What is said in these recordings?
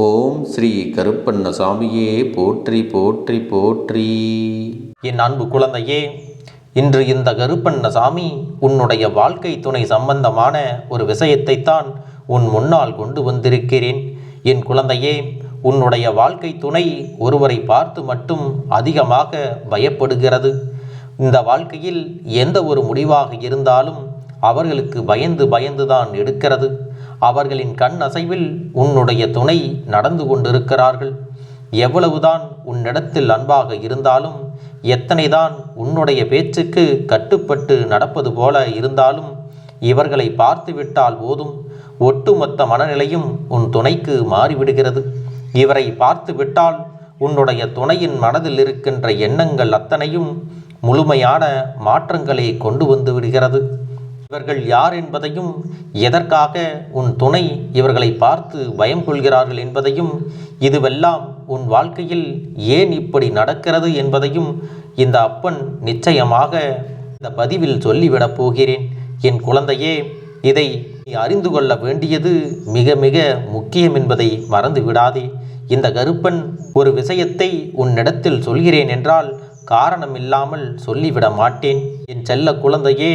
ஓம் ஸ்ரீ கருப்பண்ணசாமியே போற்றி போற்றி போற்றி. என் அன்பு குழந்தையே இன்று இந்த கருப்பண்ணசாமி உன்னுடைய வாழ்க்கை துணை சம்பந்தமான ஒரு விஷயத்தைத்தான் உன் முன்னால் கொண்டு வந்திருக்கிறேன். என் குழந்தையே உன்னுடைய வாழ்க்கை துணை ஒருவரை பார்த்து மட்டும் அதிகமாக பயப்படுகிறது. இந்த வாழ்க்கையில் எந்த ஒரு முடிவாக இருந்தாலும் அவர்களுக்கு பயந்து பயந்துதான் எடுக்கிறது. அவர்களின் கண் அசைவில் உன்னுடைய துணை நடந்து கொண்டிருக்கிறார்கள். எவ்வளவுதான் உன்னிடத்தில் அன்பாக இருந்தாலும் எத்தனைதான் உன்னுடைய பேச்சுக்கு கட்டுப்பட்டு நடப்பது போல இருந்தாலும் இவர்களை பார்த்துவிட்டால் போதும். ஒட்டுமொத்த மனநிலையும் உன் துணைக்கு மாறிவிடுகிறது. இவரை பார்த்துவிட்டால் உன்னுடைய துணையின் மனதில் இருக்கின்ற எண்ணங்கள் அத்தனையும் முழுமையான மாற்றங்களை கொண்டு வந்து விடுகிறது. இவர்கள் யார் என்பதையும் எதற்காக உன் துணை இவர்களை பார்த்து பயம் கொள்கிறார்கள் என்பதையும் இதுவெல்லாம் உன் வாழ்க்கையில் ஏன் இப்படி நடக்கிறது என்பதையும் இந்த அப்பன் நிச்சயமாக இந்த பதிவில் சொல்லிவிடப் போகிறேன். என் குழந்தையே இதை நீ அறிந்து கொள்ள வேண்டியது மிக மிக முக்கியம் என்பதை மறந்து விடாதே. இந்த கருப்பன் ஒரு விஷயத்தை உன்னிடத்தில் சொல்கிறேன் என்றால் காரணமில்லாமல் சொல்லிவிட மாட்டேன். என் செல்ல குழந்தையே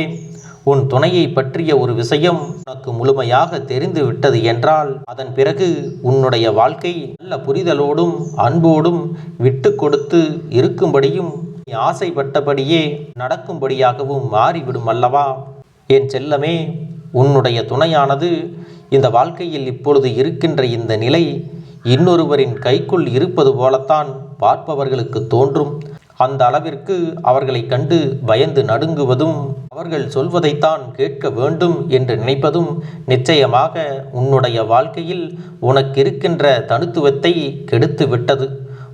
உன் துணையை பற்றிய ஒரு விஷயம் உனக்கு முழுமையாக தெரிந்து விட்டது என்றால் அதன் பிறகு உன்னுடைய வாழ்க்கை நல்ல புரிதலோடும் அன்போடும் விட்டு கொடுத்து இருக்கும்படியும் நீ ஆசைப்பட்டபடியே நடக்கும்படியாகவும் மாறிவிடும் அல்லவா? என் செல்லமே உன்னுடைய துணையானது இந்த வாழ்க்கையில் இப்பொழுது இருக்கின்ற இந்த நிலை இன்னொருவரின் கைக்குள் இருப்பது போலத்தான் பார்ப்பவர்களுக்கு தோன்றும். அந்த அளவிற்கு அவர்களை கண்டு பயந்து நடுங்குவதும் அவர்கள் சொல்வதைத்தான் கேட்க வேண்டும் என்று நினைப்பதும் நிச்சயமாக உன்னுடைய வாழ்க்கையில் உனக்கு இருக்கின்ற தனித்துவத்தை கெடுத்து விட்டது.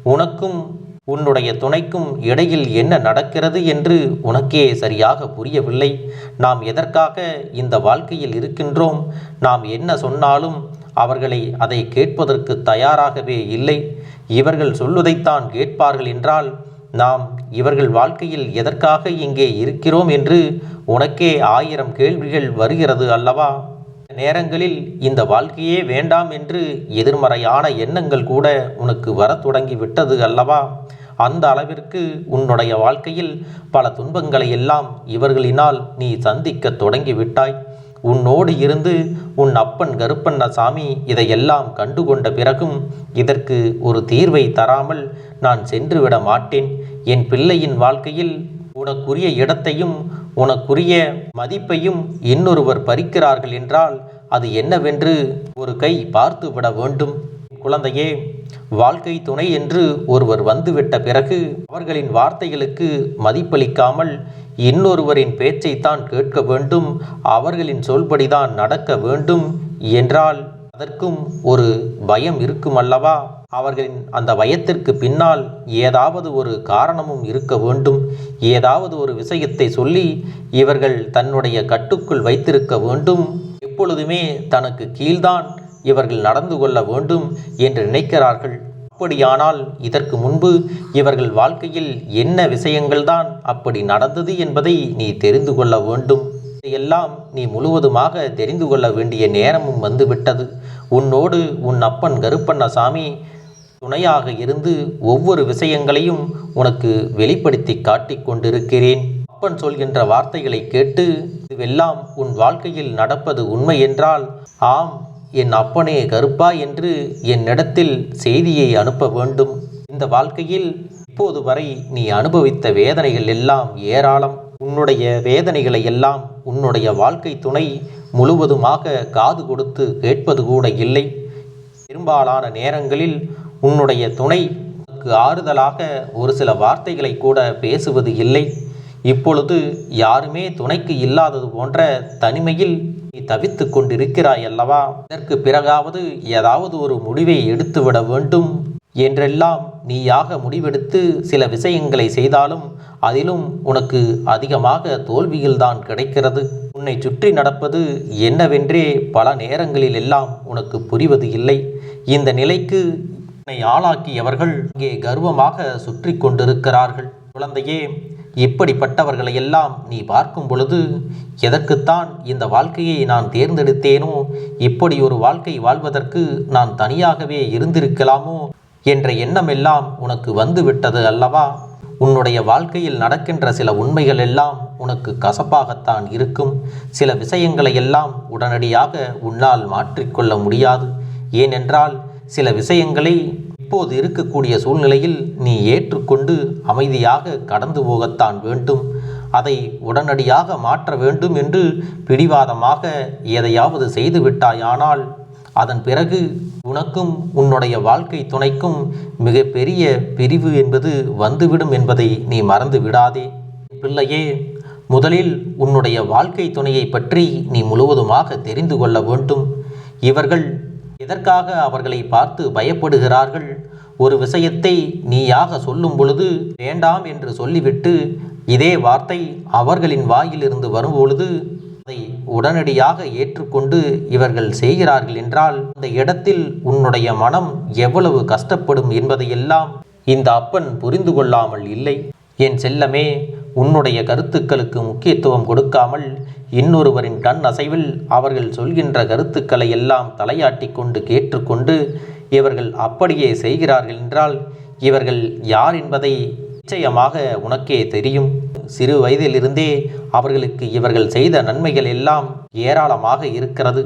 உனக்கும் உன்னுடைய துணைக்கும் இடையில் என்ன நடக்கிறது என்று உனக்கே சரியாக புரியவில்லை. நாம் எதற்காக இந்த வாழ்க்கையில் இருக்கின்றோம்? நாம் என்ன சொன்னாலும் அவர்களை அதை கேட்பதற்கு தயாராகவே இல்லை. இவர்கள் சொல்வதைத்தான் கேட்பார்கள் என்றால் நாம் இவர்கள் வாழ்க்கையில் எதற்காக இங்கே இருக்கிறோம் என்று உனக்கே ஆயிரம் கேள்விகள் வருகிறது அல்லவா? நேரங்களில் இந்த வாழ்க்கையே வேண்டாம் என்று எதிர்மறையான எண்ணங்கள் கூட உனக்கு வரத் தொடங்கி விட்டது அல்லவா? அந்த அளவிற்கு உன்னுடைய வாழ்க்கையில் பல துன்பங்களை எல்லாம் இவர்களினால் நீ சந்திக்க தொடங்கி விட்டாய் உன்னோடு இருந்து உன் அப்பன் கருப்பண்ணசாமி இதையெல்லாம் கண்டுகொண்ட பிறகும் இதற்கு ஒரு தீர்வை தராமல் நான் சென்றுவிட மாட்டேன். என் பிள்ளையின் வாழ்க்கையில் உனக்குரிய இடத்தையும் உனக்குரிய மதிப்பையும் இன்னொருவர் பறிக்கிறார்கள் என்றால் அது என்னவென்று ஒரு கை பார்த்து விட வேண்டும். குழந்தையே வாழ்க்கை துணை என்று ஒருவர் வந்துவிட்ட பிறகு அவர்களின் வார்த்தைகளுக்கு மதிப்பளிக்காமல் இன்னொருவரின் பேச்சைத்தான் கேட்க வேண்டும் அவர்களின் சொல்படிதான் நடக்க வேண்டும் என்றால் அதற்கும் ஒரு பயம் இருக்கும் அல்லவா அவர்களின் அந்த பயத்திற்கு பின்னால் ஏதாவது ஒரு காரணமும் இருக்க வேண்டும். ஏதாவது ஒரு விஷயத்தை சொல்லி இவர்கள் தன்னுடைய கட்டுக்குள் வைத்திருக்க வேண்டும். எப்பொழுதுமே தனக்கு கீழ்தான் இவர்கள் நடந்து கொள்ள வேண்டும் என்று நினைக்கிறார்கள். அப்படியானால் இதற்கு முன்பு இவர்கள் வாழ்க்கையில் என்ன விஷயங்கள்தான் அப்படி நடந்தது என்பதை நீ தெரிந்து கொள்ள வேண்டும். இதையெல்லாம் நீ முழுவதுமாக தெரிந்து கொள்ள வேண்டிய நேரமும் வந்துவிட்டது. உன்னோடு உன் அப்பன் கருப்பண்ணசாமி துணையாக இருந்து ஒவ்வொரு விஷயங்களையும் உனக்கு வெளிப்படுத்தி காட்டிக் கொண்டிருக்கிறேன். அப்பன் சொல்கின்ற வார்த்தைகளை கேட்டு இதுவெல்லாம் உன் வாழ்க்கையில் நடப்பது உண்மை என்றால் ஆம் என் அப்பனே கருப்பா என்று என்னிடத்தில் செய்தியை அனுப்ப வேண்டும். இந்த வாழ்க்கையில் இப்போது வரை நீ அனுபவித்த வேதனைகள் எல்லாம் ஏராளம். உன்னுடைய வேதனைகளை எல்லாம் உன்னுடைய வாழ்க்கை துணை முழுவதுமாக காது கொடுத்து கேட்பது கூட இல்லை. பெரும்பாலான நேரங்களில் உன்னுடைய துணை. உனக்கு ஆறுதலாக ஒரு சில வார்த்தைகளை கூட பேசுவது இல்லை. இப்பொழுது யாருமே துணைக்கு இல்லாதது போன்ற தனிமையில் நீ தவித்து கொண்டிருக்கிறாய் அல்லவா? இதற்கு பிறகாவது ஏதாவது ஒரு முடிவை எடுத்துவிட வேண்டும். என்றெல்லாம் நீயாக முடிவெடுத்து சில விஷயங்களை செய்தாலும் அதிலும் உனக்கு அதிகமாக தோல்வியில்தான் கிடைக்கிறது. உன்னை சுற்றி நடப்பது என்னவென்றே பல நேரங்களில் எல்லாம் உனக்கு புரிவது இல்லை. இந்த நிலைக்கு ஆளாக்கியவர்கள் இங்கே கர்வமாக சுற்றி கொண்டிருக்கிறார்கள். குழந்தையே இப்படிப்பட்டவர்களை எல்லாம் நீ பார்க்கும் பொழுது எதற்குத்தான் இந்த வாழ்க்கையை நான் தேர்ந்தெடுத்தேனோ இப்படி ஒரு வாழ்க்கை வாழ்வதற்கு நான் தனியாகவே இருந்திருக்கலாமோ என்ற எண்ணமெல்லாம் உனக்கு வந்துவிட்டது அல்லவா? உன்னுடைய வாழ்க்கையில் நடக்கின்ற சில உண்மைகள் எல்லாம் உனக்கு கசப்பாகத்தான் இருக்கும். சில விஷயங்களை எல்லாம் உடனடியாக உன்னால் மாற்றிக்கொள்ள முடியாது. ஏனென்றால் சில விஷயங்களை இப்போது இருக்கக்கூடிய சூழ்நிலையில் நீ ஏற்றுக்கொண்டு அமைதியாக கடந்து போகத்தான் வேண்டும். அதை உடனடியாக மாற்ற வேண்டும் என்று பிடிவாதமாக எதையாவது செய்து விட்டாயானால் அதன் பிறகு உனக்கும் உன்னுடைய வாழ்க்கை துணைக்கும் மிகப்பெரிய பிரிவு என்பது வந்துவிடும் என்பதை நீ மறந்து விடாதே. பிள்ளையே முதலில் உன்னுடைய வாழ்க்கை துணையை பற்றி நீ முழுவதுமாக தெரிந்து கொள்ள வேண்டும். இவர்கள் எதற்காக அவர்களை பார்த்து பயப்படுகிறார்கள்? ஒரு விஷயத்தை நீயாக சொல்லும் பொழுது வேண்டாம் என்று சொல்லிவிட்டு இதே வார்த்தை அவர்களின் வாயிலிருந்து வரும்பொழுது அதை உடனடியாக ஏற்றுக்கொண்டு இவர்கள் செய்கிறார்கள் என்றால் அந்த இடத்தில் உன்னுடைய மனம் எவ்வளவு கஷ்டப்படும் என்பதையெல்லாம் இந்த அப்பன் புரிந்து கொள்ளாமல் இல்லை. என் செல்லமே உன்னுடைய கருத்துக்களுக்கு முக்கியத்துவம் கொடுக்காமல் இன்னொருவரின் கண் அசைவில் அவர்கள் சொல்கின்ற கருத்துக்களை எல்லாம் தலையாட்டி கொண்டு கேட்டுக்கொண்டு இவர்கள் அப்படியே செய்கிறார்கள் என்றால் இவர்கள் யார் என்பதை நிச்சயமாக உனக்கே தெரியும். சிறு வயதிலிருந்தே அவர்களுக்கு இவர்கள் செய்த நன்மைகள் எல்லாம் ஏராளமாக இருக்கிறது.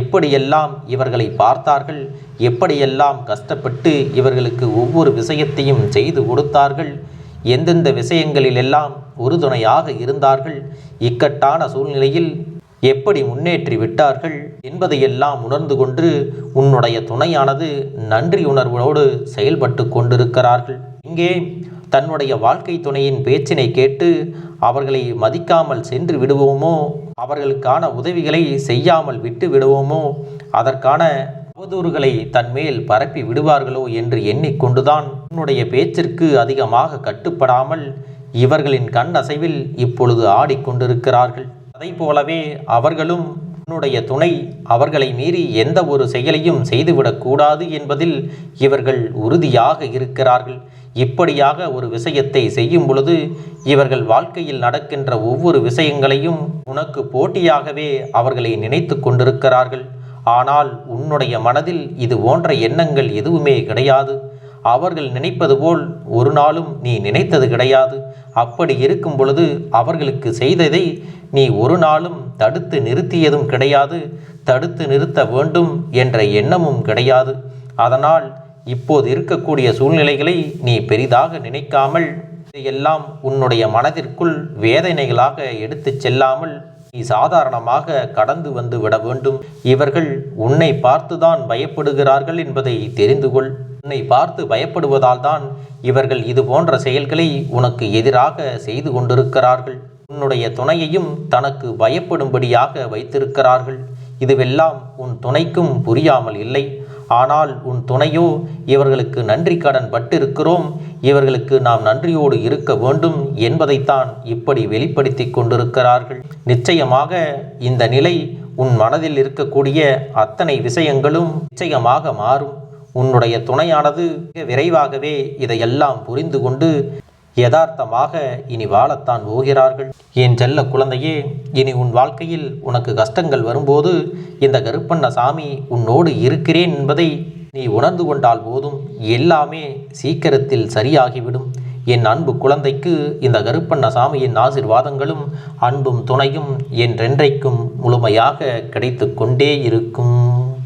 எப்படியெல்லாம் இவர்களை பார்த்தார்கள் எப்படியெல்லாம் கஷ்டப்பட்டு இவர்களுக்கு ஒவ்வொரு விஷயத்தையும் செய்து கொடுத்தார்கள் எந்தெந்த விஷயங்களிலெல்லாம் உறுதுணையாக இருந்தார்கள் இக்கட்டான சூழ்நிலையில் எப்படி முன்னேற்றி விட்டார்கள் என்பதையெல்லாம் உணர்ந்து கொண்டு உன்னுடைய துணையானது நன்றி உணர்வோடு செயல்பட்டு கொண்டிருக்கிறார்கள். இங்கே தன்னுடைய வாழ்க்கை துணையின் பேச்சினை கேட்டு அவர்களை மதிக்காமல் சென்று விடுவோமோ அவர்களுக்கான உதவிகளை செய்யாமல் விட்டு விடுவோமோ அதற்கான அவதூறுகளை தன்மேல் பரப்பி விடுவார்களோ என்று எண்ணிக்கொண்டுதான் உன்னுடைய பேச்சிற்கு அதிகமாக கட்டுப்படாமல் இவர்களின் கண் அசைவில் இப்பொழுது ஆடிக்கொண்டிருக்கிறார்கள். அதை போலவே அவர்களும் உன்னுடைய துணை அவர்களை மீறி எந்த ஒரு செயலையும் செய்துவிடக்கூடாது என்பதில் இவர்கள் உறுதியாக இருக்கிறார்கள். இப்படியாக ஒரு விஷயத்தை செய்யும் பொழுது இவர்கள் வாழ்க்கையில் நடக்கின்ற ஒவ்வொரு விஷயங்களையும் உனக்கு போட்டியாகவே அவர்களை நினைத்து கொண்டிருக்கிறார்கள். ஆனால் உன்னுடைய மனதில் இது போன்ற எண்ணங்கள் எதுவுமே கிடையாது. அவர்கள் நினைப்பது போல் ஒரு நாளும் நீ நினைத்தது கிடையாது. அப்படி இருக்கும் பொழுது அவர்களுக்கு செய்ததை நீ ஒரு நாளும் தடுத்து நிறுத்தியதும் கிடையாது. தடுத்து நிறுத்த வேண்டும் என்ற எண்ணமும் கிடையாது. அதனால் இப்போது இருக்கக்கூடிய சூழ்நிலைகளை நீ பெரிதாக நினைக்காமல் இதையெல்லாம் உன்னுடைய மனதிற்குள் வேதனைகளாக எடுத்துச் செல்லாமல் நீ சாதாரணமாக கடந்து வந்து விட வேண்டும். இவர்கள் உன்னை பார்த்துதான் பயப்படுகிறார்கள் என்பதை தெரிந்து கொள். உன்னை பார்த்து பயப்படுவதால் தான் இவர்கள் இது போன்ற செயல்களை உனக்கு எதிராக செய்து கொண்டிருக்கிறார்கள். உன்னுடைய துணையையும் தனக்கு பயப்படும்படியாக வைத்திருக்கிறார்கள். இதுவெல்லாம் உன் துணைக்கும் புரியாமல் இல்லை. ஆனால் உன் துணையோ இவர்களுக்கு நன்றி கடன் பட்டிருக்கிறோம் இவர்களுக்கு நாம் நன்றியோடு இருக்க வேண்டும் என்பதைத்தான் இப்படி வெளிப்படுத்தி கொண்டிருக்கிறார்கள். நிச்சயமாக இந்த நிலை உன் மனதில் இருக்கக்கூடிய அத்தனை விஷயங்களும் நிச்சயமாக மாறும். உன்னுடைய துணையானது மிக விரைவாகவே இதையெல்லாம் புரிந்து கொண்டு யதார்த்தமாக இனி வாழத்தான் போகிறார்கள். என் செல்ல குழந்தையே இனி உன் வாழ்க்கையில் உனக்கு கஷ்டங்கள் வரும்போது இந்த கருப்பண்ண சாமி உன்னோடு இருக்கிறேன் என்பதை நீ உணர்ந்து கொண்டால் போதும். எல்லாமே சீக்கிரத்தில் சரியாகிவிடும். என் அன்பு குழந்தைக்கு இந்த கருப்பண்ண சாமியின் ஆசிர்வாதங்களும் அன்பும் துணையும் என்றென்றைக்கும் முழுமையாக கிடைத்து கொண்டே இருக்கும்.